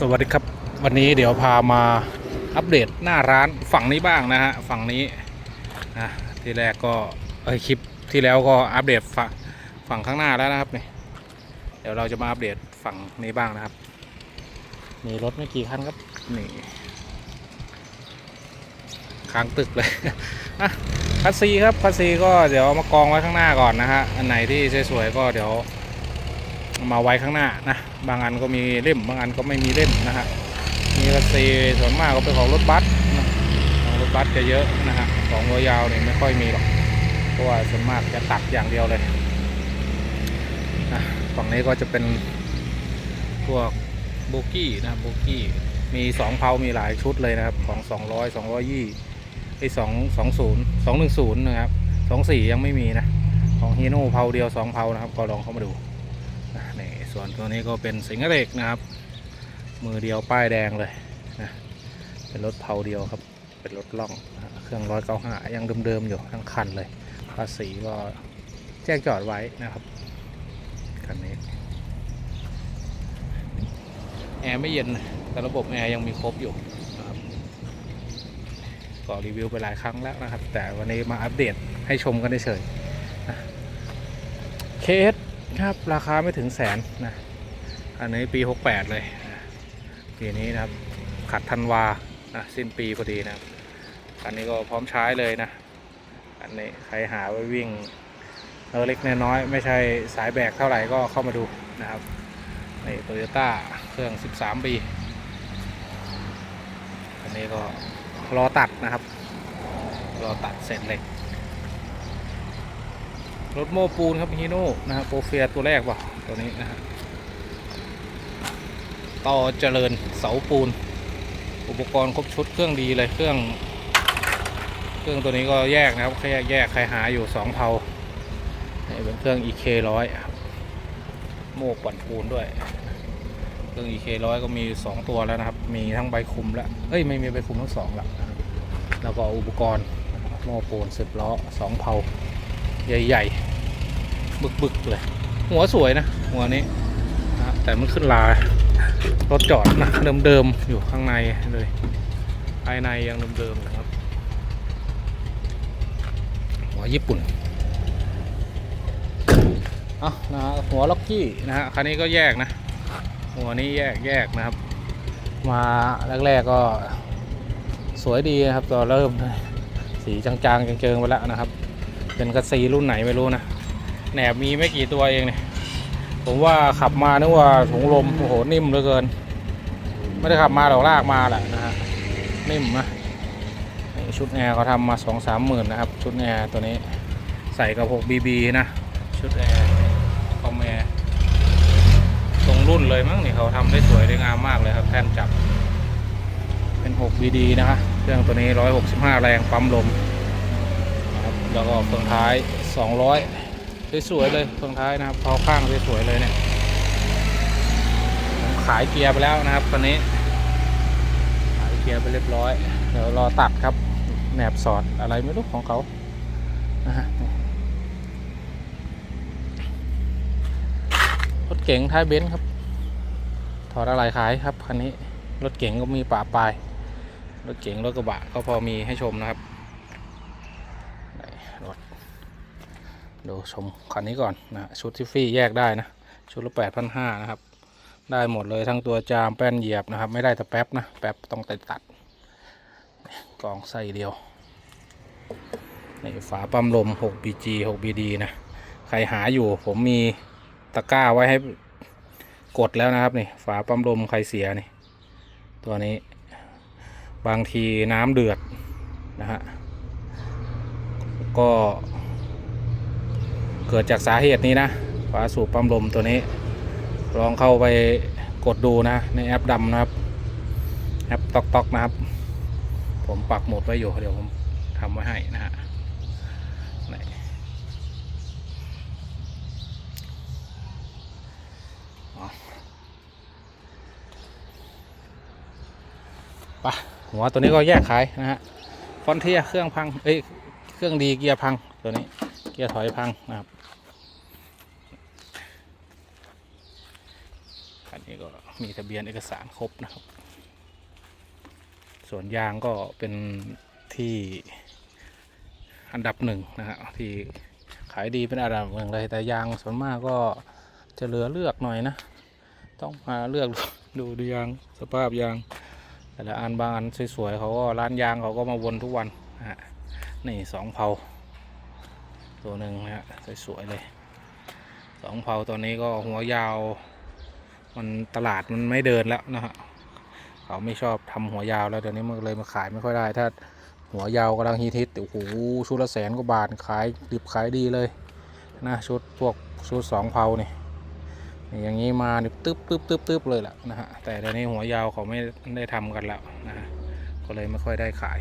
สวัสดีครับวันนี้เดี๋ยวพามาอัปเดตหน้าร้านฝั่งนี้บ้างนะฮะฝั่งนี้นะที่แรกก็เอ้คลิปที่แล้วก็อัปเดตฝั่งฝั่งข้างหน้าแล้วนะครับนี่เดี๋ยวเราจะมาอัปเดตฝั่งนี้บ้างนะครับ มีรถไม่กี่คันครับนี่ค้างตึกเลยอะคัสซีครับคัสซีก็เดี๋ยวเอามากองไว้ข้างหน้าก่อนนะฮะอันไหนที่สวยๆก็เดี๋ยว มาไว้ข้างหน้านะ บางอันก็มีเล่ม บางอันก็ไม่มีเล่มนะฮะมีกระซีส่วนมากก็เป็นของรถบัสนะของรถบัสจะเยอะนะฮะของตัวยาวเนี่ยไม่ค่อยมีหรอกเพราะว่าส่วนมากจะตัดอย่างเดียวเลยนะฝั่งนี้ก็จะเป็นพวกโบกี้นะโบกี้มีสองเพามีหลายชุดเลยนะครับของ200 220ไอ้สองสองศูนย์สองหนึ่งศูนย์นะครับสองสี่ยังไม่มีนะของฮีโน่เพาเดียวสองเพานะครับก็ลองเข้ามาดู นี่ส่วนตัวนี้ก็เป็นสิงห์เล็กนะครับ มือเดียวป้ายแดงเลยนะเป็นรถเผาเดียวครับ เป็นรถล่องเครื่องร้อยเก้าห้ายังเดิมๆอยู่ทั้งคันเลยภาษีก็แจ้งจอดไว้นะครับคันนี้แอร์ไม่เย็นแต่ระบบแอร์ยังมีครบอยู่นะครับก็รีวิวไปหลายครั้งแล้วนะครับ แต่วันนี้มาอัปเดตให้ชมกันเฉยๆเคส ครับราคาไม่ถึงแสนนะอันนี้ปี 68 เลยปีนี้นะครับขัดธันวานะสิ้นปีพอดีนะครับอันนี้ก็พร้อมใช้เลยนะ อันนี้ใครหาไว้วิ่งเล็กน้อยไม่ใช่สายแบกเท่าไหร่ก็เข้ามาดูนะครับนี่โตโยต้าเครื่อง 13 ปี อันนี้ก็รอตัดนะครับ รอตัดเสร็จเหล็ก รถโม้ปูนครับฮีโน่นะครับโปรเฟียตัวแรกป่ะตัวนี้นะฮะต่อเจริญเสาปูน อุปกรณ์ครบชุดเครื่องดีเลยเครื่อง เครื่องตัวนี้ก็แยกนะครับแค่แยกใครหาอยู่สองเผานี่เป็นเครื่อง EK ร้อยโม่ปั่นปูนด้วย เครื่อง EK ร้อยก็มีสองตัวแล้วนะครับ มีทั้งใบคุมแล้วเอ้ยไม่มีใบคุมทั้งสองแล้วนะครับแล้วก็อุปกรณ์โม่ปูนสิบล้อสองเผาใหญ่ ๆ บึกๆเลย หัวสวยนะ หัวนี้นะแต่มันขึ้นลารถจอดนะเดิมๆอยู่ข้างในเลย ภายในยังเดิมๆนะครับ หัวญี่ปุ่นเอานะฮะหัวล็อกกี้นะฮะคันนี้ก็แยกนะ หัวนี้แยกแยกนะครับ มาแรกๆก็สวยดีนะครับตอนเริ่มสีจางๆเจิงๆไปแล้วนะครับ เป็นกระซีรุ่นไหนไม่รู้นะ แหนบมีไม่กี่ตัวเองเนี่ยผมว่าขับมานึกว่าถุงลมโอ้โหนิ่มเหลือเกิน ไม่ได้ขับมาหรอกลากมาแหละนะฮะนิ่มนะชุดแอร์เขาทำมาสองสามหมื่นนะครับ ชุดแอร์ตัวนี้ใส่กับ6 BB นะ ชุดแอร์คอมแอร์ตรงรุ่นเลยมั้งนี่เขาทำได้สวยได้งามมากเลยครับแท่นจับ เป็น6 BD นะคะเครื่องตัวนี้ 165 แรงปั๊มลมครับแล้วก็เฟืองท้าย 200 สวยๆเลยเฟืองท้ายนะครับเพาข้างสวยๆเลยเนี่ยผมขายเกียร์ไปแล้วนะครับตอนนี้ขายเกียร์ไปเรียบร้อยเดี๋ยวรอตัดครับแหนบสอดอะไรไม่รู้ของเขาฮรถเก๋งท้ายเบนซ์ครับ ถอดอะไรขายครับคันนี้รถเก๋งก็มีป่าปลายรถเก๋งรถกระบะก็พอมีให้ชมนะครับ ไหนรถ ดูชมคันนี้ก่อนนะชุดที่ฟรีแยกได้นะ ชุดละแปดพันห้านะครับ ได้หมดเลยทั้งตัวจามแป้นเหยียบนะครับ ไม่ได้แต่แป๊บนะ แป๊บต้องตัดตัดกล่องใส่เดียวนี่ฝาปั๊มลม 6BG 6BD นะ ใครหาอยู่ผมมีตะกร้าไว้ให้กดแล้วนะครับนี่ฝาปั๊มลมใครเสียนี่ตัวนี้บางทีน้ำเดือดนะฮะก็ เกิดจากสาเหตุนี้นะฝาสูบปั๊มลมตัวนี้ ลองเข้าไปกดดูนะในแอปดำนะครับแอปตอกตอกนะครับ ผมปักหมุดไว้อยู่เดี๋ยวผมทำไว้ให้นะฮะไหนอ๋อไปหัวตัวนี้ก็แยกขายนะฮะฟอนเทียเครื่องพัง เอ้ย เครื่องดีเกียร์พังตัวนี้ เกียร์ถอยพังนะครับ คันนี้ก็มีทะเบียนเอกสารครบนะครับ ส่วนยางก็เป็นที่อันดับหนึ่งนะฮะที่ขายดีเป็นอันดับหนึ่งเลยแต่ยางส่วนมากก็จะเหลือเลือกหน่อยนะ ต้องมาเลือกดูดูยางสภาพยาง แต่ละอันบางอันสวยๆเขาก็ร้านยางเขาก็มาวนทุกวันนะฮะนี่สองเผาตัวหนึ่งนะฮะสวยๆเลยสองเผาตัวนี้ก็หัวยาว มันตลาดมันไม่เดินแล้วนะฮะเขาไม่ชอบทำหัวยาวแล้วเดี๋ยวนี้มันเลยมาขายไม่ค่อยได้ ถ้าหัวยาวกำลังฮิตฮิตโอ้โหชุดละแสนกว่าบาทขายดิบขายดีเลยนะชุดพวกชุดสองเผานี่อย่างนี้มานี่ตึ๊บตึ๊บตึ๊บตึ๊บเลยแหละนะฮะแต่เดี๋ยวนี้หัวยาวเขาไม่ได้ทำกันแล้วนะฮะก็เลยไม่ค่อยได้ขาย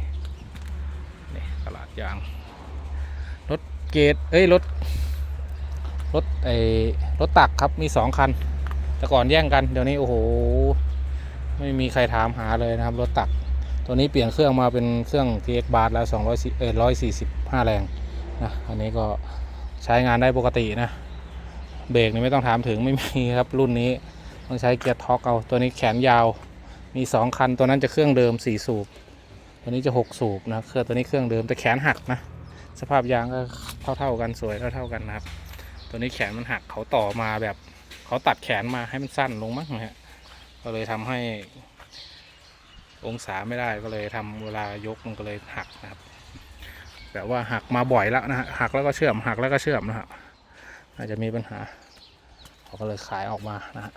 นี่ตลาดยางรถเกตเอ้ยรถรถไอรถตักครับมีสองคัน แต่ก่อนแย่งกันเดี๋ยวนี้โอ้โห ไม่มีใครถามหาเลยนะครับรถตัก ตัวนี้เปลี่ยนเครื่องมาเป็นเครื่อง TX b a r แล้ว200เอ้ย145 แรงนะอันนี้ก็ใช้งานได้ปกตินะ เบรกนี่ไม่ต้องถามถึงไม่มีครับรุ่นนี้ต้องใช้เกียร์ท็อกเอาตัวนี้แขนยาวมี 2 คันตัวนั้นจะเครื่องเดิม 4 สูบ ตัวนี้จะ 6 สูบนะเครื่องตัวนี้เครื่องเดิมแต่แขนหักนะ สภาพยางก็เท่าๆกันสวยเท่าๆกันนะครับ ตัวนี้แขนมันหักเขาต่อมาแบบ เขาตัดแขนมาให้มันสั้นลงมั้งนะฮะก็เลยทำให้องศาไม่ได้ก็เลยทำเวลายกมันก็เลยหักนะครับแบบว่าหักมาบ่อยแล้วนะฮะหักแล้วก็เชื่อมหักแล้วก็เชื่อมนะฮะอาจจะมีปัญหาเขาก็เลยขายออกมานะฮะ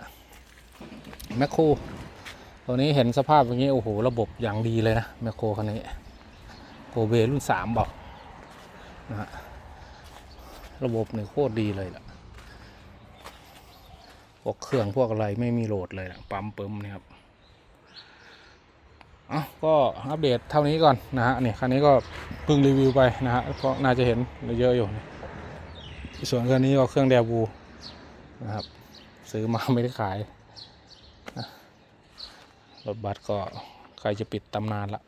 แมคโครตัวนี้เห็นสภาพอย่างนี้โอ้โหระบบอย่างดีเลยนะแมคโครคันนี้โกเบรุ่นสามบอกนะฮะระบบเนี่ยโคตรดีเลยล่ะ พวกเครื่องพวกอะไรไม่มีโหลดเลยนะปั๊มเปิมนี่ครับเอะก็อัปเดตเท่านี้ก่อนนะฮะนี่คันนี้ก็เพิ่งรีวิวไปนะฮะก็น่าจะเห็นเยอะอยู่ ส่วนเครื่องนี้ก็เครื่องเดบูนะครับ ซื้อมาไม่ได้ขายรถบัสก็ใครจะปิดตำนานละ